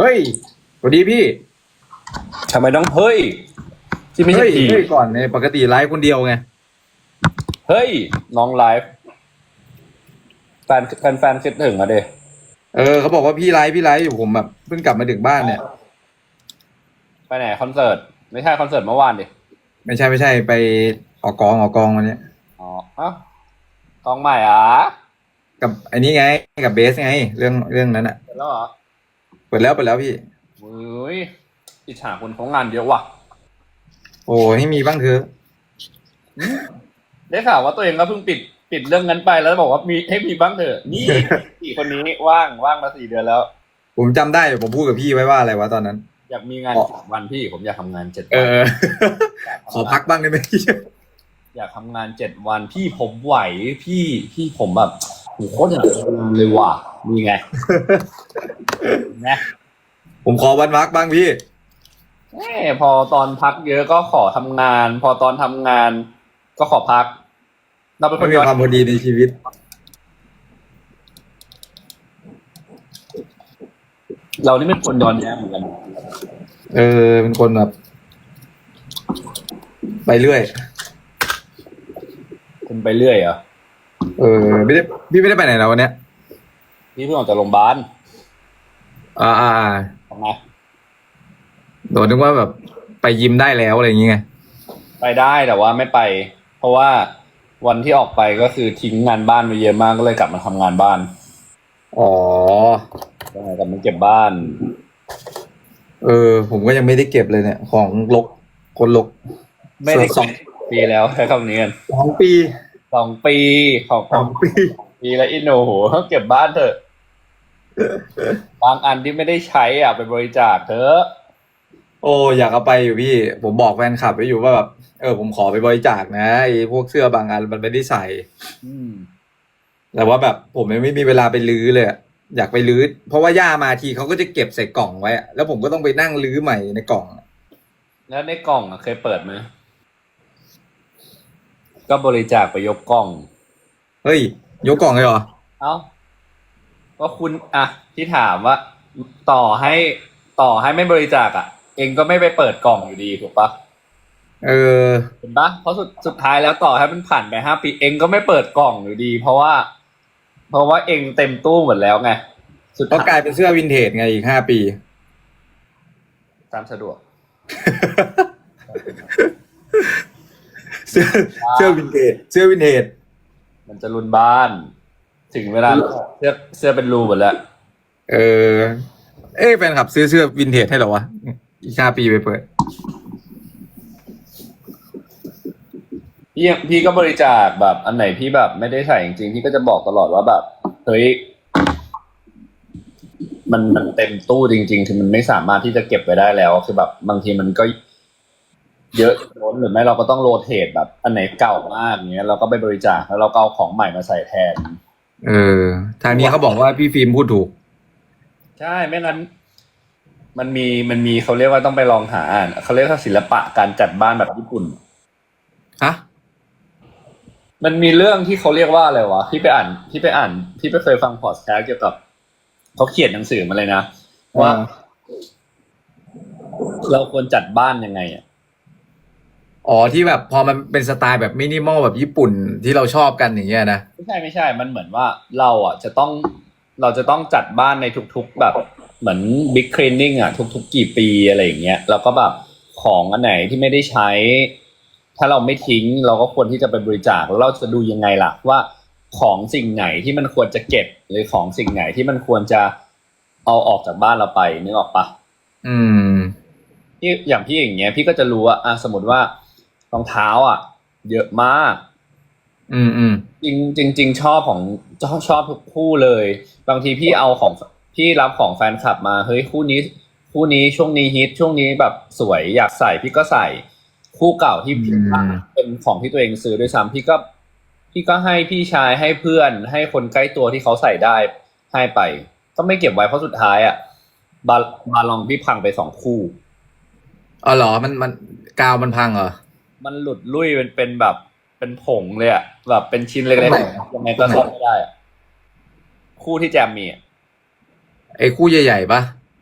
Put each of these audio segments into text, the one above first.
เฮ้ยสวัสดีพี่ทำไมต้องเฮ้ย ที่ไม่ใช่เฮ้ยผีเฮ้ยก่อนเนี่ยปกติไลฟ์คนเดียวไง เฮ้ย น้องไลฟ์แฟนแฟนแฟนคิดถึงอะเดเออเขาบอกว่าพี่ไลฟ์พี่ไลฟ์อยู่ผมแบบเพิ่งกลับมาถึงบ้านเนี่ย ไปไหนคอนเสิร์ต ไม่ใช่คอนเสิร์ตเมื่อวานดิ ไม่ใช่ไม่ใช่ไปออกกองออกกองวันเนี้ยอ๋อฮะกองใหม่อะกับไอ้นี้ไงกับเบสไง เรื่องเรื่องนั้นอะเสร็จแล้วเหรอ เปิดแล้วเปิดแล้วพี่เฮ้ยอิจฉาคนเขางานเยอะว่ะ โอ้ให้มีบ้างเถอะได้ข่าวว่าตัวเองก็เพิ่งปิดปิดเรื่องนั้นไปแล้วบอกว่ามีให้มีบ้างเถอะ นี่ สี่คนนี้ว่างว่างมาสี่เดือนแล้ว ผมจำได้อยู่ผมพูดกับพี่ไว้ว่าอะไรวะตอนนั้น อยากมีงานอ๋อ เจ็ดวันพี่ผมอยากทำงานเจ็ดเอวันอขอพักบ้างได้ไหมพี่อยากทำงานเจ็ดวันพี่ผมไหวพี่พี่ผมแบบ โหโคตรอยากทำงานเลยว่ะนี่ไงนะผมขอวันพักบ้างพี่แหมพอตอนพักเยอะก็ขอทำงาน พอตอนทำงานก็ขอพัก เราเป็นคไม่นมีย้อนความพอดีในชีวิต เรานี่เป็นคนย้อนแย้งเหมือนกันเออเป็นคนแบบ ไปเรื่อย คุณไปเรื่อยเหรอ เออไม่ได้พี่ไม่ได้ไปไหนแล้ววันเนี้ยพี่เพิ่งออกจากโรงพยาบาลอ่าอ่าอ่าทำไมโดนนึกว่าแบบไปยิมได้แล้วอะไรอย่างเงี้ยไปได้แต่ว่าไม่ไป เพราะว่าวันที่ออกไปก็คือทิ้งงานบ้านไปเยอะมากก็เลยกลับมาทำงานบ้านอ๋อ ก็เลยกลับมาเก็บบ้าน เออ ผมก็ยังไม่ได้เก็บเลยเนี่ย ของลกคนลกไม่ได้สองปีแล้วใช้คำนี้กันสองปี สองปีของสองปีปีแล้วอินโนโหเก็บบ้านเถอะ บางอันที่ไม่ได้ใช้อะไปบริจาคเถอะ โอ้อยากเอาไปอยู่พี่ ผมบอกแฟนคลับไว้อยู่ว่าแบบเออผมขอไปบริจาคนะไอ้พวกเสื้อบางอันมันไม่ได้ใส่อืมแต่ว่าแบบผมยังไม่มีเวลาไปลื้อเลยอะอยากไปลื้อเพราะว่าย่ามาทีเขาก็จะเก็บใส่กล่องไว้อะแล้วผมก็ต้องไปนั่งลื้อใหม่ในกล่องอะแล้วในกล่องอะเคยเปิดไหม ก็บริจาคไปยกกล่อง เฮ้ย ยกกล่องเลยเหรอ เอ้าก็คุณอะที่ถามว่า ต่อให้ต่อให้ไม่บริจาคอะ เองก็ไม่ไปเปิดกล่องอยู่ดีถูกปะเออเห็นปะเพราะสุดสุดท้ายแล้วต่อให้มันผ่านไปห้าปีเองก็ไม่เปิดกล่องอยู่ดี เพราะว่า เพราะว่าเองเต็มตู้หมดแล้วไงสุดก็ท้ายกลายเป็นเสื้อวินเทจไงอีกห้าปี ตามสะดวก เสื้อเสื้อวินเทจเสื้อวินเทจมันจะรุนบ้าน ถึงเวลาเสื้อเสื้อเป็นรูหมดแล้ว เออ เอ้ยแฟนคลับซื้อเสื้อวินเทจให้เหรอวะ อีกห้าปีไปเปิด พี่ยังพี่ก็บริจาคแบบอันไหนพี่แบบไม่ได้ใส่จริงๆพี่ก็จะบอกตลอดว่าแบบเฮ้ยมันมันเต็มตู้จริง ๆ คือมันไม่สามารถที่จะเก็บไว้ได้แล้ว คือแบบบางทีมันก็ เยอะล้นหรือไม่เราก็ต้องโรเทตแบบ อันไหนเก่ามากอย่างเงี้ยเราก็ไปบริจาคแล้วเราก็เอาของใหม่มาใส่แทน เออ ทางนี้เขาบอกว่าพี่ฟิล์มพูดถูก ใช่ไม่งั้น มันมีมันมีเขาเรียกว่าต้องไปลองหาอ่านเขาเรียกว่าศิลปะการจัดบ้านแบบญี่ปุ่นฮะมันมีเรื่องที่เขาเรียกว่าอะไรวะที่ไปอ่านที่ไปอ่านที่ไปเคยฟังพอดแคสต์เกี่ยวกับเขาเขียนหนังสือมาเลยนะว่า เราควรจัดบ้านยังไงอะ อ๋อที่แบบพอมันเป็นสไตล์แบบมินิมอลแบบญี่ปุ่นที่เราชอบกันอย่างเงี้ยนะไม่ใช่ไม่ใช่ มันเหมือนว่าเราอะจะต้องเราจะต้องจัดบ้านในทุกๆแบบเหมือนบิ๊กคลีนนิ่งอะทุก ๆ กี่ปีอะไรอย่างเงี้ยแล้วก็แบบของอันไหนที่ไม่ได้ใช้ ถ้าเราไม่ทิ้งเราก็ควรที่จะไปบริจาคแล้วเราจะดูยังไงล่ะว่าของสิ่งไหนที่มันควรจะเก็บ หรือของสิ่งไหนที่มันควรจะเอาออกจากบ้านเราไปนึกออกปะอืม พี่อย่างพี่อย่างเงี้ยพี่ก็จะรู้ว่าอะสมมติว่า รองเท้าอะ เยอะมาก อืมอืมจริงจริงจริงชอบของชอบชอบทุกคู่เลย บางทีพี่เอาของพี่รับของแฟนคลับมาเฮ้ยคู่นี้คู่นี้ช่วงนี้ฮิตช่วงนี้แบบสวยอยากใส่พี่ก็ใส่ คู่เก่าที่พี่เป็นของที่ตัวเองซื้อด้วยซ้ำพี่ก็พี่ก็ให้พี่ชายให้เพื่อน ให้คนใกล้ตัวที่เขาใส่ได้ให้ไป ก็ไม่เก็บไว้เพราะสุดท้ายอะบาบาลองพี่พังไปสองคู่อ๋อเหรอมันมันกาวมันพังเหรอ มันหลุดลุ่ยเป็นเป็นแบบ เป็นผงเลยอะแบบเป็นชิ้นเล็กตรงไหนๆยังไงก็ซ่อมไม่ได้อะคู่ที่แจมมีอะไอ้คู่ใหญ่ๆปะ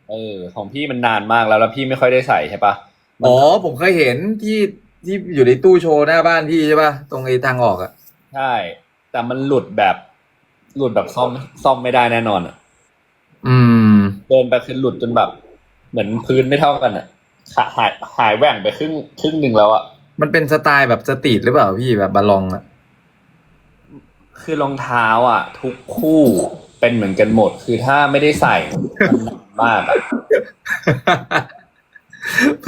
เออ ของพี่มันนานมากแล้วแล้วพี่ไม่ค่อยได้ใส่ใช่ปะอ๋อ ผมเคยเห็นที่ที่อยู่ในตู้โชว์หน้าบ้านพี่ใช่ป่ะตรงไอ้ทางออกอะใช่ แต่มันหลุดแบบ หลุดแบบซ่อมซ่อมไม่ได้แน่นอนอะอืม เดินไปคือหลุดจนแบบ เหมือนพื้นไม่เท่ากันอะขาหายหายแหว่งไปครึ่งครึ่งหนึ่งแล้วอะ มันเป็นสไตล์แบบสตรีทหรือเปล่าพี่แบบบาลองอะคือรองเท้าอะทุกคู่เป็นเหมือนกันหมด คือถ้าไม่ได้ใส่มันหนักมากอะ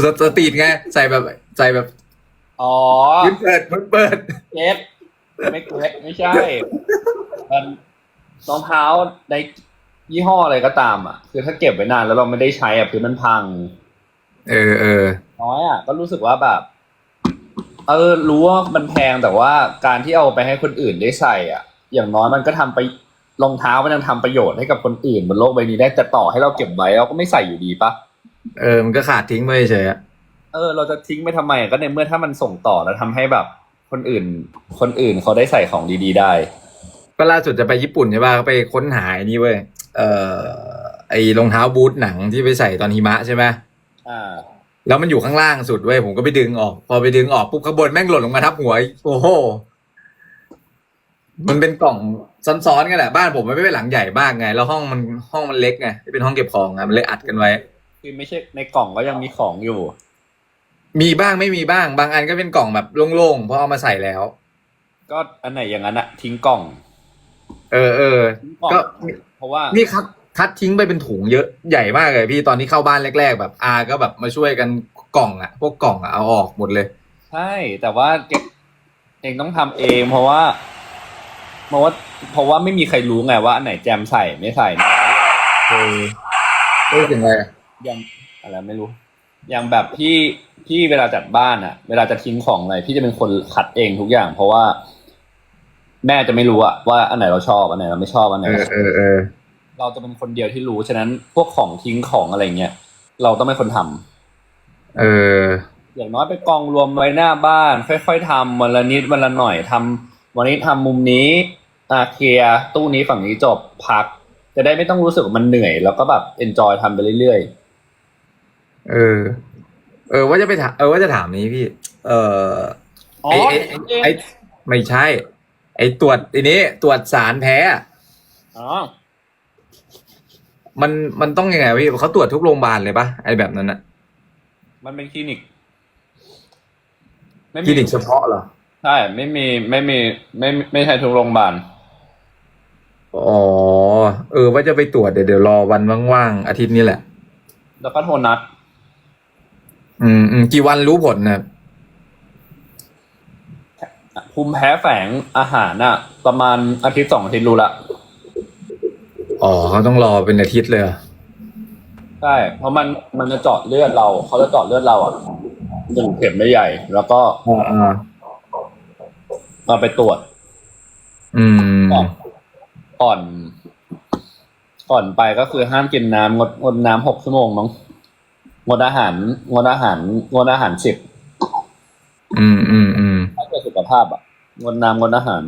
สสตรีทไงใส่แบบใส่แบบอ๋อพื้นเปิดพื้นเปิดเก็ตไม่เก็ตไม่ใช่ มันรองเท้าในยี่ห้ออะไรก็ตามอะ คือถ้าเก็บไว้นานแล้วเราไม่ได้ใช้อะพื้นมันพัง เออเออน้อยอะก็รู้สึกว่าแบบ เออ รู้ว่ามันแพงแต่ว่าการที่เอาไปให้คนอื่นได้ใส่อะ อย่างน้อยมันก็ทำไปรองเท้ามันยังทำประโยชน์ให้กับคนอื่นบนโลกใบนี้ได้แต่ต่อให้เราเก็บไว้เราก็ไม่ใส่อยู่ดีปะเออมันก็ขาดทิ้งไปเฉยๆอะเออ เราจะทิ้งไปทำไมอะก็ในเมื่อถ้ามันส่งต่อแล้วทำให้แบบ คนอื่น คนอื่นเขาได้ใส่ของดี ๆ ได้ก็ล่าสุดจะไปญี่ปุ่นใช่ป่ะก็ไปค้นหาไอ้นี่เว้ยเอ่อไอ้รองเท้าบูทหนังที่ไปใส่ตอนหิมะใช่ไหมอ่า แล้วมันอยู่ข้างล่างสุดเว้ยผมก็ไปดึงออก พอไปดึงออกปุ๊บข้างบนแม่งหล่นลงมาทับหัวอีกโอ้โหมันเป็นกล่องซ้อนๆกันแหละบ้านผมมันไม่เป็นหลังใหญ่มากไง แล้วห้องมันห้องมันเล็กไงที่เป็นห้องเก็บของอะมันเลยอัดกันไว้ คือไม่ใช่ในกล่องก็ยังมีของอยู่ มีบ้างไม่มีบ้าง บางอันก็เป็นกล่องแบบโล่งๆเพราะเอามาใส่แล้ว ก็อันไหนอย่างนั้นอะทิ้งกล่อง เออเออทิ้งกล่องก็เพราะว่านี่คัด คัดทิ้งไปเป็นถุงเยอะใหญ่มากเลยพี่ตอนที่เข้าบ้านแรก ๆ แบบอาก็แบบมาช่วยกันกล่องอะพวกกล่องอะเอาออกหมดเลย ใช่ แต่ว่าเก็บเองต้องทำเอง เพราะว่า เพราะว่า เพราะว่าไม่มีใครรู้ไงว่าอันไหนแจมใส่ไม่ใส่เออเออเป็นไรอะยังอะไรไม่รู้ อย่างแบบพี่พี่เวลาจัดบ้านอะเวลาจะทิ้งของอะไรพี่จะเป็นคนคัดเองทุกอย่าง เพราะว่า แม่จะไม่รู้อะว่าอันไหนเราชอบอันไหนเราไม่ชอบอันไหนเออเออเออ เราจะเป็นคนเดียวที่รู้ ฉะนั้นพวกของทิ้งของอะไรเงี้ยเราต้องเป็นคนทำเออ อย่างน้อยไปกองรวมไว้หน้าบ้าน ค่อย ๆทำวันละนิดวันละหน่อยทำวันนี้ทำมุมนี้อ่าเคลียร์ตู้นี้ฝั่งนี้จบพัก จะได้ไม่ต้องรู้สึกว่ามันเหนื่อย แล้วก็แบบเอนจอยทำไปเรื่อยเออ เออว่าจะไปถามเออว่าจะถามนี้พี่ เออๆอ๋อไอไอไอไอไม่ใช่ ไอตรวจไอนี้ตรวจสารแพ้อะอ๋อ มันมันต้องยังไงวะพี่เขาตรวจทุกโรงพยาบาลเลยปะไอแบบนั้นอะมันเป็นคลินิกไม่คมีลินิกเฉพาะเหรอใช่ไม่มีไม่มีไม่ไม่ไม่ใช่ทุกโรงพยาบาลอ๋อเออ ว่าจะไปตรวจเดี๋ยวเดี๋ยวรอวันว่างๆอาทิตย์นี้แหละ แล้วก็โทรนัดอืมอืมกี่วันรู้ผลนะภูมิแพ้แฝงอาหารน่ะ ประมาณอาทิตย์สองอาทิตย์รู้ละ อ๋อเขาต้องรอเป็นอาทิตย์เลยเหรอใช่เพราะมันมันจะเจาะเลือดเราเขาจะเจาะเลือดเราอะหนึ่งเข็มไม่ใหญ่ แล้วก็อ่าอ่ามาไปตรวจอืมก่อน ก่อนก่อนไปก็คือห้ามกินน้ำงดงดน้ำหกชั่วโมงมั้งงดอาหารงดอาหารงดอาหารสิบอืมอืมอืมถ้าเกิดสุขภาพอะงดน้ำงดอาหาร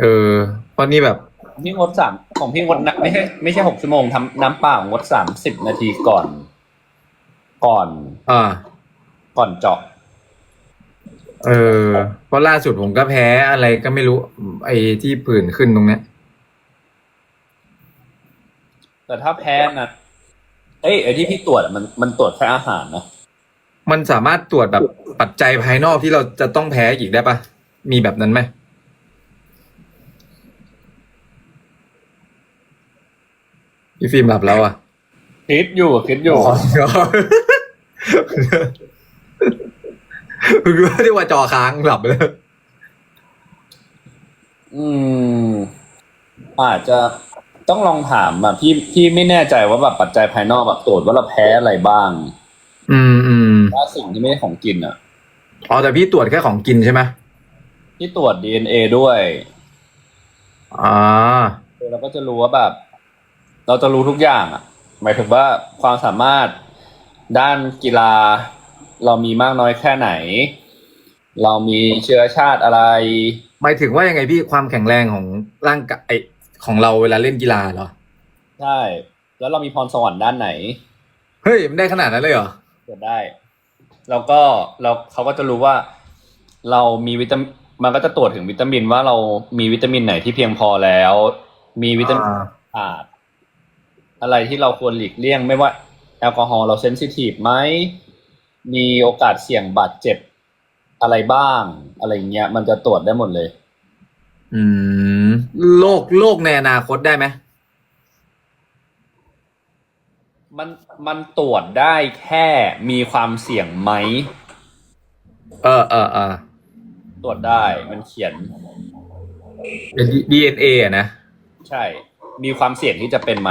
เออเพราะนี่แบบ พี่งดสามของพี่งดน้ำไม่ใช่ไม่ใช่หกชั่วโมงทำน้ำเปล่างดสามสิบนาทีก่อน ก่อนอ่า ก่อนเจาะ เออเพราะล่าสุดผมก็แพ้อะไรก็ไม่รู้ ไอ้ที่ผื่นขึ้นตรงเนี้ย แต่ถ้าแพ้นะเอ้ยไอ้ที่พี่ตรวจอะมันมันตรวจแค่อาหารนะมันสามารถตรวจแบบปัจจัยภายนอกที่เราจะต้องแพ้อีกได้ปะมีแบบนั้นไหม พี่ฟิล์มหลับแล้วอะคิดอยู่คิดอยู่อ๋อคือว่าที่ว่าจอค้างหลับไปแล้วอืม อาจจะต้องลองถามอะพี่พี่ไม่แน่ใจว่าแบบปัจจัยภายนอกแบบตรวจว่าเราแพ้อะไรบ้าง อืมอืมว่าสิ่งที่ไม่ใช่ของกินอะอ๋อแต่พี่ตรวจแค่ของกินใช่ไหมที่ตรวจ DNA ด้วยอ่าเราก็จะรู้ว่าแบบ เราจะรู้ทุกอย่างอะ หมายถึงว่าความสามารถด้านกีฬา เรามีมากน้อยแค่ไหน เรามีเชื้อชาติอะไร หมายถึงว่ายังไงพี่ความแข็งแรงของร่างกายของเราเวลาเล่นกีฬาเหรอใช่แล้วเรามีพรสวรรค์ด้านไหนเฮ้ยมันได้ขนาดนั้นเลยเหรอตรวจได้ แล้วก็เราเขาก็จะรู้ว่า เรามีวิตามินมันก็จะตรวจถึงวิตามินว่าเรามีวิตามินไหนที่เพียงพอแล้ว มีวิตามินอ่าขาด อะไรที่เราควรหลีกเลี่ยง ไม่ว่าแอลกอฮอล์เราเซนซิทีฟไหม มีโอกาสเสี่ยงบาดเจ็บอะไรบ้าง อะไรเงี้ย มันจะตรวจได้หมดเลย อืมโลกโลกในอนาคตได้ไหมมันมันตรวจได้แค่มีความเสี่ยงไหม เออเออเออตรวจได้มันเขียนเป็น DNA อะนะ ใช่ มีความเสี่ยงที่จะเป็นไหม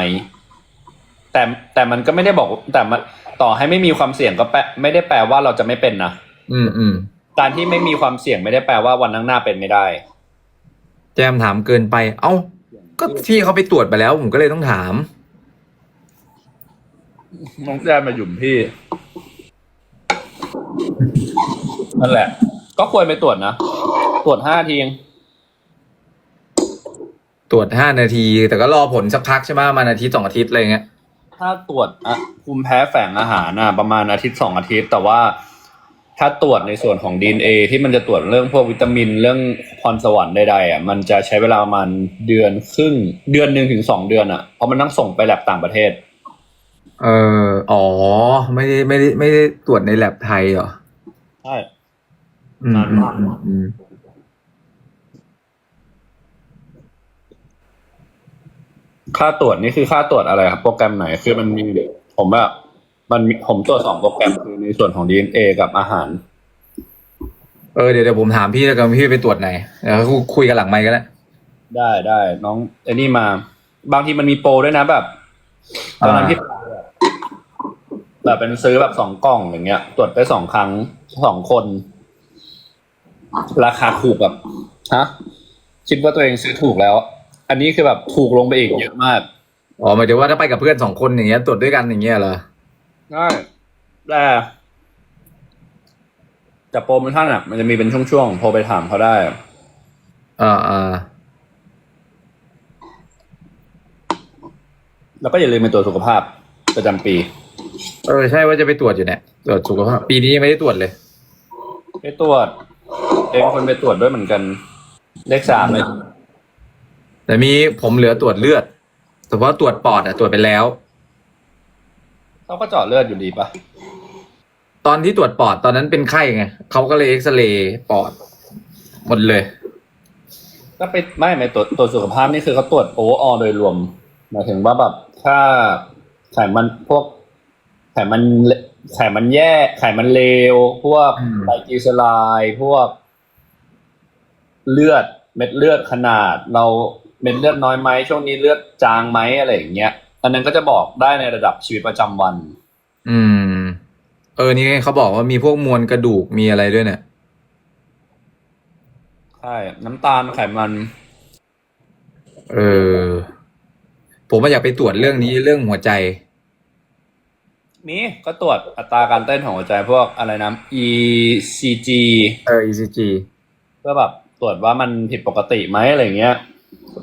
แต่แต่มันก็ไม่ได้บอกแต่มันต่อให้ไม่มีความเสี่ยงก็แปลไม่ได้แปลว่าเราจะไม่เป็นนะอืมอืมการที่ไม่มีความเสี่ยงไม่ได้แปลว่าวันข้างหน้าเป็นไม่ได้ แจมถามเกินไป เอ้า ก็พี่เขาไปตรวจไปแล้ว ผมก็เลยต้องถาม น้องแจมมาหยุ่มพี่ นั่นแหละ ก็ควรไปตรวจนะ ตรวจห้าทีเองตรวจห้านาที แต่ก็รอผลสักพักใช่ไหมมาอาทิตย์สองอาทิตย์อะไรเงี้ย ถ้าตรวจอะภูมิแพ้แฝงอาหารอะประมาณอาทิตย์สองอาทิตย์ แต่ว่าถ้าตรวจในส่วนของ DNA ที่มันจะตรวจเรื่องพวกวิตามินเรื่องพรสวรรค์ใดๆอะมันจะใช้เวลาประมาณเดือนครึ่งเดือนหนึ่งถึงสองเดือนอะเพราะมันต้องส่งไปแลบต่างประเทศ เอออ๋อ ไม่ได้ไม่ได้ไม่ได้ตรวจในแลบไทยเหรอใช่อืมนานอืมมากอืมอืม ค่าตรวจนี่คือค่าตรวจอะไรครับ โปรแกรมไหนคือมันมีผมว่ามันมีผมตรวจสองโปรแกรมคือในส่วนของ DNA กับอาหาร เออเดี๋ยวเดี๋ยวผมถามพี่แล้วกันพี่ไปตรวจไหนเดี๋ยวคุยกันหลังไมค์ก็ได้ได้ได้น้องไอ้นี่มา บางทีมันมีโปรด้วยนะแบบตอนนั้นอ่าพี่แบบเป็นซื้อแบบสองกล่องอย่างเงี้ย ตรวจไปสองครั้งสองคน ราคาถูกแบบฮะคิดว่าตัวเองซื้อถูกแล้ว อันนี้คือแบบถูกลงไปอีกเยอะมากอ๋อหมายถึงว่าถ้าไปกับเพื่อนสองคนอย่างเงี้ยตรวจด้วยกันอย่างเงี้ยเหรอได้แต่แต่โปรโมชั่นอะ มันจะมีเป็นช่วงๆโทรไปถามเขาได้อ่าอ่าแล้วก็อย่าลืมไปตรวจสุขภาพประจำปี เออใช่ว่าจะไปตรวจอยู่เนี่ยตรวจสุขภาพ ปีนี้ยังไม่ได้ตรวจเลย ไปตรวจเองคนไปตรวจด้วยเหมือนกัน เลขสามเลย แต่มีผมเหลือตรวจเลือด แต่ว่าตรวจปอดอะตรวจไปแล้ว เขาก็เจาะเลือดอยู่ดีปะตอนที่ตรวจปอดตอนนั้นเป็นไข้ไงเขาก็เลยเอ็กซเรย์ปอด หมดเลย ก็ไปไม่ไม่ตรวจตรวจสุขภาพนี่คือเขาตรวจโออโดยรวมหมายถึงว่าแบบถ้าไขมันพวกไขมันเลไขมันแย่ไขมันเลว พวกอืม ไตรกลีเซอไรด์พวก เลือดเม็ดเลือดขนาด เรา เม็ดเลือดน้อยไหมช่วงนี้เลือดจางไหมอะไรอย่างเงี้ยอันนั้นก็จะบอกได้ในระดับชีวิตประจำวัน อืม เออ นี่ไงเขาบอกว่ามีพวกมวลกระดูกมีอะไรด้วยเนี่ยใช่น้ำตาลไขมัน เออ ผมว่าอยากไปตรวจเรื่องนี้เรื่องหัวใจ มีก็ตรวจอัตราการเต้นของหัวใจพวกอะไรนะ ECG เออ ECG เพื่อแบบตรวจว่ามันผิดปกติไหมอะไรเงี้ยก็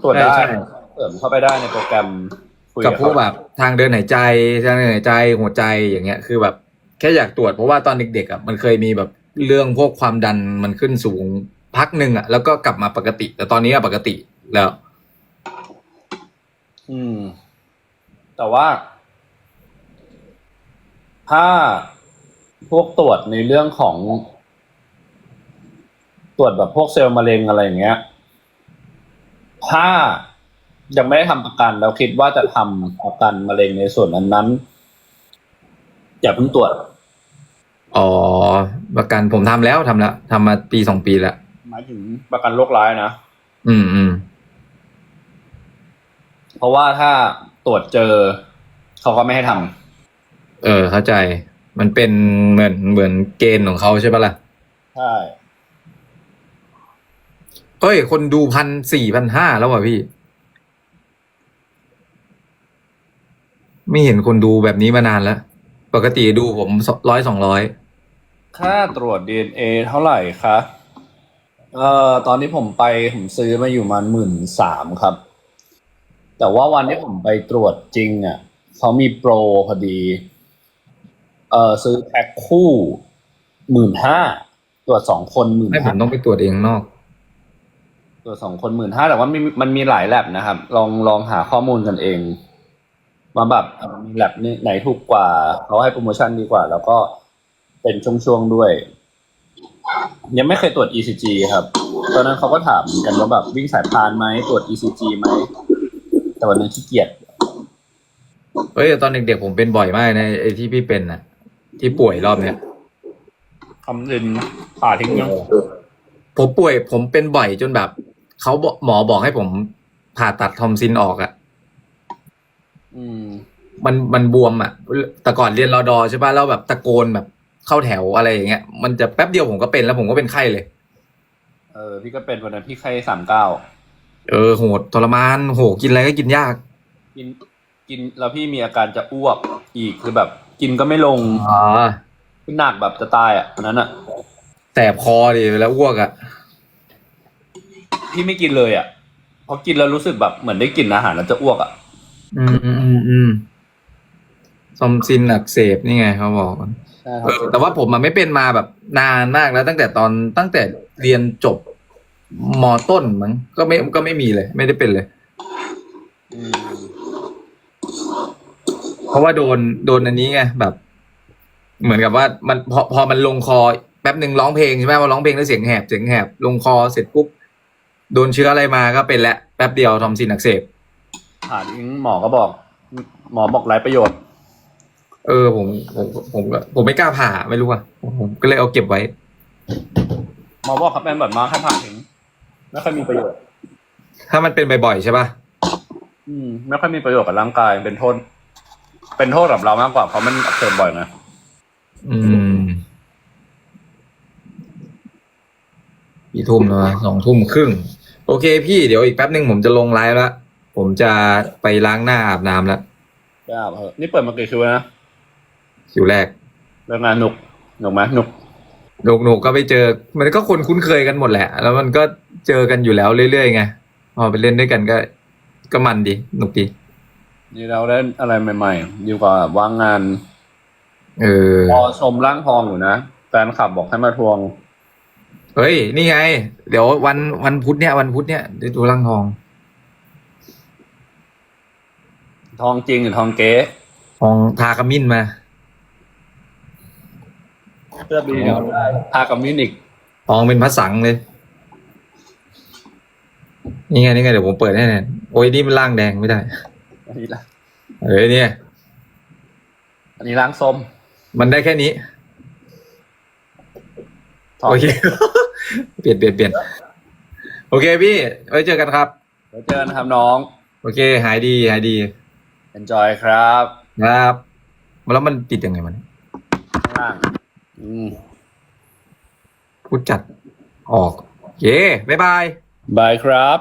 ตรวจได้ใช่ใช่ เสริมเข้าไปได้ในโปรแกรมคุยกับพวกเขาแบบทางเดินหายใจทางเดินหายใจหัวใจอย่างเงี้ยคือแบบแค่อยากตรวจเพราะว่าตอนเด็กๆอะมันเคยมีแบบเรื่องพวกความดันมันขึ้นสูงพักหนึ่งอะแล้วก็กลับมาปกติ แต่ตอนนี้อะปกติแล้ว อืม แต่ว่า ถ้าพวกตรวจในเรื่องของ ตรวจแบบพวกเซลล์มะเร็งอะไรอย่างเงี้ย ถ้ายังไม่ได้ทำประกันแล้วคิดว่าจะทำประกันมะเร็งในส่วนนั้นนั้นๆอย่าเพิ่งตรวจอ๋อ ประกันผมทำแล้วทำแล้วทำมาปีสองปีแล้วหมายถึงประกันโรคร้ายนะอืมอืมเพราะว่าถ้าตรวจเจอ เขาก็ไม่ให้ทำเออ เข้าใจ มันเป็นเหมือนเหมือนเกณฑ์ของเขาใช่ปะล่ะใช่ เอ้ย คนดูพันสี่พันห้าแล้วว่ะพี่ ไม่เห็นคนดูแบบนี้มานานแล้ว ปกติดูผมร้อยสองร้อยค่าตรวจ DNA เท่าไหร่คะ เอ่อ ตอนที่ผมไป ผมซื้อมาอยู่ประมาหมื่นสามครับ แต่ว่าวันที่ผมไปตรวจจริงอะเขามีโปรพอดี เออซื้อแพ็คคู่หมื่นห้า ตรวจสองคนหมื่นให้ผห้ามต้องไปตรวจเองข้างนอก ตรวจสองคนหมื่นห้าแต่ว่ามันมีมันมีหลายแลบนะครับ ลองลองหาข้อมูลกันเองมาแบบเอ่อมีแลบนี่ไหนถูกกว่าเขาให้โปรโมชั่นดีกว่า แล้วก็เป็นช่วงๆด้วย ยังไม่เคยตรวจ ECG ครับ ตอนนั้นเขาก็ถามกันว่าแบบวิ่งสายพานไหมตรวจ ECG ไหมแต่วันนั้นขี้เกียจเฮ้ยแต่ตอนเด็กๆผมเป็นบ่อยมากนะไอ้ที่พี่เป็นน่ะที่ป่วยรอบเนี้ยทำดินผ่าทิ้งยังผมป่วย ผมเป็นบ่อยจนแบบ เขาบอกหมอบอกให้ผมผ่าตัดทอมซินออกอะ่ะอืม มันมันบวมอะ่ะ แต่ก่อนเรียนรอดอใช่ป่ะแล้วแบบตะโกนแบบเข้าแถวอะไรอย่างเงี้ย มันจะแป๊บเดียวผมก็เป็นแล้วผมก็เป็นไข้เลย เออ พี่ก็เป็นวันนั้นพี่ไข้สามเก้า เออโหดทรมานโหกินอะไรก็กินยาก กินกินแล้วพี่มีอาการจะอ้วกอีกคือแบบ กินก็ไม่ลงอ๋อคือหนักแบบจะตายอะวันนั้นอะ แสบคอดิแล้วอ้วกอะ่ะ พี่ไม่กินเลยอะพอกินแล้วรู้สึกแบบเหมือนได้กลินอาหารแล้วจะอ้วกอะ อืมอืมอืมอืมทอมซินอักเสบนี่ไงเขาบอกใช่คเอรับอแต่ว่าผมมันไม่เป็นมาแบบนานมากแล้ว ตั้งแต่ตอนตั้งแต่เรียนจบมต้นมั้งก็ไม่ก็ไม่มีเลย ไม่ได้เป็นเลย อืมเพราะว่าโดนโดนอันนี้ไงแบบ เหมือนกับว่ามันพอพอมันลงคอแป๊บหนึ่งร้องเพลงใช่ไหมพอร้องเพลงแล้วเสียงแหบเสียงแหบลงคอเสร็จปุ๊บ โดนเชื้ออะไรมาก็เป็นแล้วแป๊บเดียวทอมซินอักเสบผ่าทิ้งหมอก็บอก หมอบอกไร้ประโยชน์ เออผมผมผมก็ผมไม่กล้าผ่าไม่รู้อะผมก็เลยเอาเก็บไว้ หมอบอกครับเป็นแบบมาแค่ผ่าทิ้งไม่ค่อยมีประโยชน์ ถ้ามันเป็นบ่อยๆใช่ป่ะอืมไม่ค่อยมีประโยชน์กับร่างกายเป็นโทษ เป็นโทษกับเรามากกว่าเพราะมันอักเสบบ่อยนะอืมกี่ทุ่มแล้ววะสองทุ่มครึ่ง โอเคพี่เดี๋ยวอีกแป๊บหนึ่งผมจะลงไลฟ์แล้วผมจะไปล้างหน้าอาบน้ำแล้วไม่อาบเหอะนี่เปิดมากี่คิวแล้วนะคิวแรกเรื่องงานหนุกหนุกไหมหนุกหนุกหนุกก็ไปเจอ มันก็คนคุ้นเคยกันหมดแหละ แล้วมันก็เจอกันอยู่แล้วเรื่อยๆไงพอไปเล่นด้วยกันก็ ก็มันดีหนุกดีนี่เราได้อะไรใหม่ๆดีกว่าว่างงาน เออรอชมร่างทองอยู่นะแฟนคลับบอกให้มาทวง เฮ้ย นี่ไง เดี๋ยววันวันพุธเนี่ย วันพุธเนี่ยได้ดูร่างทอง ทองจริงหรือทองเก๊ทองทากระมิ้นมาเสื้อบีเนี่ยได้ทากับมินิกทองเป็นพระสังเลย นี่ไงนี่ไงเดี๋ยวผมเปิดให้เนี่ยโอ้ยนี่มันร่างแดงไม่ได้ อันนี้ละเอ้ยเนี่ย อันนี้ล้างส้มมันได้แค่นี้ ทองโอเค เปลี่ยนเปลี่ยนเปลี่ยนโอเคพี่ไว้เจอกันครับไว้เจอกันนะครับน้อง โอเค หายดีหายดี enjoy ครับครับแล้วมันติดยังไงมันข้างล่างอืมพูดจัดออกโอเคบ๊ายบาย บายครับ